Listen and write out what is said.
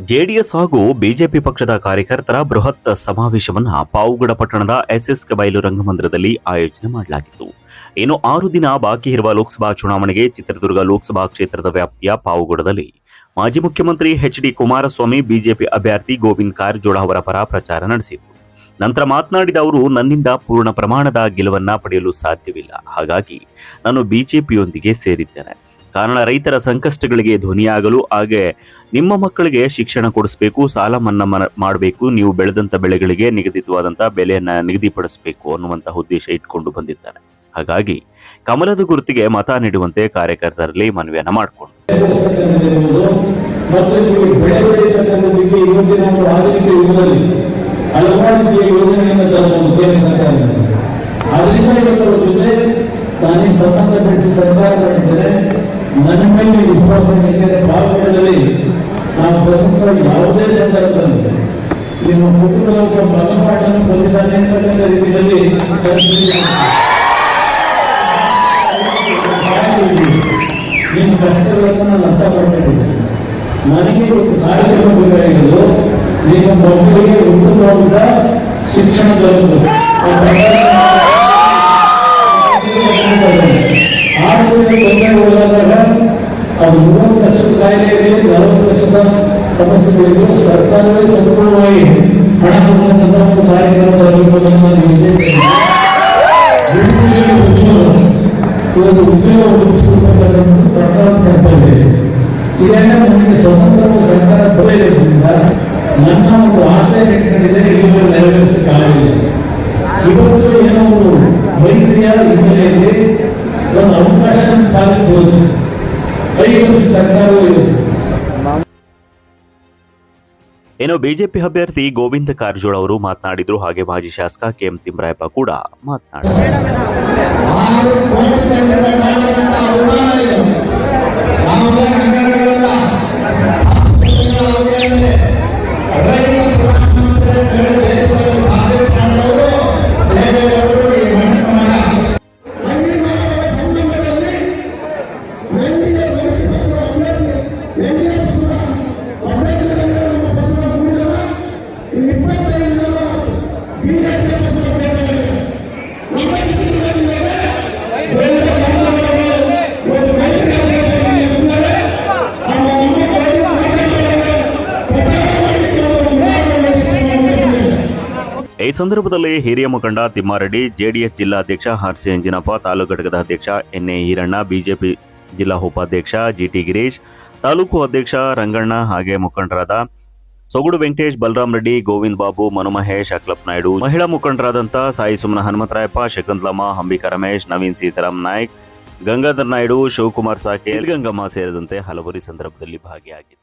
JDS ಹಾಗೂ BJP ಪಕ್ಷದ ಕಾರ್ಯಕರ್ತರ ಬೃಹತ್ ಸಮಾವೇಶವನ್ನ ಪಾವುಗಡ ಪಟ್ಟಣದ ಎಸ್ಎಸ್ ಕಬೈಲು ರಂಗಮಂದಿರದಲ್ಲಿ ಆಯೋಜನೆ ಮಾಡಲಾಗಿತ್ತು. ಇನ್ನು ಆರು ದಿನ ಬಾಕಿ ಇರುವ ಲೋಕಸಭಾ ಚುನಾವಣೆಗೆ ಚಿತ್ರದುರ್ಗ ಲೋಕಸಭಾ ಕ್ಷೇತ್ರದ ವ್ಯಾಪ್ತಿಯ ಪಾವುಗಡದಲ್ಲಿ ಮಾಜಿ ಮುಖ್ಯಮಂತ್ರಿ ಎಚ್ ಡಿ ಕುಮಾರಸ್ವಾಮಿ, ಬಿಜೆಪಿ ಅಭ್ಯರ್ಥಿ ಗೋವಿಂದ್ ಕಾರಜೋಳ ಅವರ ಪರ ಪ್ರಚಾರ ನಡೆಸಿದರು. ನಂತರ ಮಾತನಾಡಿದ ಅವರು, ನನ್ನಿಂದ ಪೂರ್ಣ ಪ್ರಮಾಣದ ಗೆಲುವನ್ನ ಪಡೆಯಲು ಸಾಧ್ಯವಿಲ್ಲ. ಹಾಗಾಗಿ ನಾನು ಬಿಜೆಪಿಯೊಂದಿಗೆ ಸೇರಿದ್ದೇನೆ. ಕಾರಣ ರೈತರ ಸಂಕಷ್ಟಗಳಿಗೆ ಧ್ವನಿಯಾಗಲು, ಹಾಗೆ ನಿಮ್ಮ ಮಕ್ಕಳಿಗೆ ಶಿಕ್ಷಣ ಕೊಡಿಸಬೇಕು, ಸಾಲ ಮನ್ನಾ ಮಾಡಬೇಕು, ನೀವು ಬೆಳೆದಂಥ ಬೆಳೆಗಳಿಗೆ ನಿಗದಿತವಾದಂಥ ಬೆಲೆಯನ್ನ ನಿಗದಿಪಡಿಸಬೇಕು ಅನ್ನುವಂತಹ ಉದ್ದೇಶ ಇಟ್ಕೊಂಡು ಬಂದಿದ್ದಾರೆ. ಹಾಗಾಗಿ ಕಮಲದ ಗುರುತಿಗೆ ಮತ ನೀಡುವಂತೆ ಕಾರ್ಯಕರ್ತರಲ್ಲಿ ಮನವಿಯನ್ನ ಮಾಡಿಕೊಂಡು. ನನ್ನ ಮೇಲೆ ವಿಶ್ವಾಸ ಪಾಲ್ಗೊಳ್ಳದಲ್ಲಿ ನಾವು ಬದುಕುವ ಯಾವುದೇ ಸಂದರ್ಭದಲ್ಲಿ ನಿಮ್ಮ ಕುಟುಂಬದ ಒಬ್ಬ ಮಗಪಾಠನ್ನು ಬಂದಿದ್ದಾನೆ ಅಂತಕ್ಕಂಥ ರೀತಿಯಲ್ಲಿ ನಿಮ್ಮ ಕಷ್ಟಗಳನ್ನು ನಾನು ಅರ್ಥ ಮಾಡ್ಕೊಂಡಿದ್ದೇನೆ ನನಗೆ ಒಂದು ಕಾರ್ಯಕ್ರಮ ಬೇಕಾಗಿರೋದು ನಿಮ್ಮ ಮಕ್ಕಳಿಗೆ ಉತ್ತಮವಾದ ಶಿಕ್ಷಣ ದೊರಕುವುದು ಆರೋಗ್ಯದ ತೊಂದರೆ ಒಳಗಾದಾಗ ಅದು ಮೂವತ್ತು ಲಕ್ಷದ ಕಾಯಿಲೆಗೆ ನಲವತ್ತು ಲಕ್ಷದ ಸಮಸ್ಯೆಗಳಿಗೂ ಸರ್ಕಾರವೇ ಸಂಪೂರ್ಣವಾಗಿ ಹಣ ಕೊಡುವಂತಹ ಒಂದು ಕಾರ್ಯಕ್ರಮ ತರಬೇಕು ಅನ್ನೋದು ನಾನು ಉದ್ದೇಶ ನಿರುದ್ಯೋಗ ಉದ್ಯೋಗ ಇವತ್ತು ಉದ್ಯೋಗ ಒದಗಿಸಿಕೊಡ್ಬೇಕನ್ನೋದು ಸರ್ಕಾರದ ಕರ್ತವ್ಯ ಇದೆ. ನಮಗೆ ಸ್ವತಂತ್ರವಾಗಿ ಸರ್ಕಾರ ಬರೆಯೋದ್ರಿಂದ ನನ್ನ ಒಂದು ಆಸೆ ಇಟ್ಕೊಂಡಿದೆ ಇನ್ನು ಬಿಜೆಪಿ ಅಭ್ಯರ್ಥಿ ಗೋವಿಂದ ಕಾರಜೋಳ ಅವರು ಮಾತನಾಡಿದ್ರು ಹಾಗೆ ಮಾಜಿ ಶಾಸಕ ಕೆಎಂ ತಿಮ್ರಾಯಪ್ಪ ಕೂಡ ಮಾತನಾಡಿದರು. ಈ ಸಂದರ್ಭದಲ್ಲಿ ಹಿರಿಯ ಮುಖಂಡ ತಿಮ್ಮಾರೆಡ್ಡಿ, ಜೆಡಿಎಸ್ ಜಿಲ್ಲಾಧ್ಯಕ್ಷ ಆರ್ ಸಿ ಅಂಜಿನಪ್ಪ, ತಾಲೂಕು ಘಟಕದ ಅಧ್ಯಕ್ಷ ಎನ್ ಎ ಈರಣ್ಣ, ಬಿಜೆಪಿ ಜಿಲ್ಲಾ ಉಪಾಧ್ಯಕ್ಷ ಜಿಟಿ ಗಿರೀಶ್, ತಾಲೂಕು ಅಧ್ಯಕ್ಷ ರಂಗಣ್ಣ ಹಾಗೆ ಮುಖಂಡರಾದ ಸೊಗುಡು ವೆಂಕಟೇಶ್, ಬಲರಾಮ್ ರೆಡ್ಡಿ, ಗೋವಿಂದ್ ಬಾಬು, ಮನುಮಹೇಶ್ ಅಕ್ಲಪ್ ನಾಯ್ಡು. ಮಹಿಳಾ ಮುಖಂಡರಾದಂತಹ ಸಾಯಿ ಸುಮನ ಹನುಮಂತರಾಯಪ್ಪ ಶಕುಂತಲಮ್ಮ ಅಂಬಿಕಾ ರಮೇಶ್, ನವೀನ್ ಸೀತಾರಾಮ್ ನಾಯ್ಕ್, ಗಂಗಾಧರ್ ನಾಯ್ಡು, ಶಿವಕುಮಾರ್ ಸಾಕೆ ಗಂಗಮ್ಮ ಸೇರಿದಂತೆ ಹಲವರು ಸಂದರ್ಭದಲ್ಲಿ ಭಾಗಿಯಾಗಿದ್ದರು.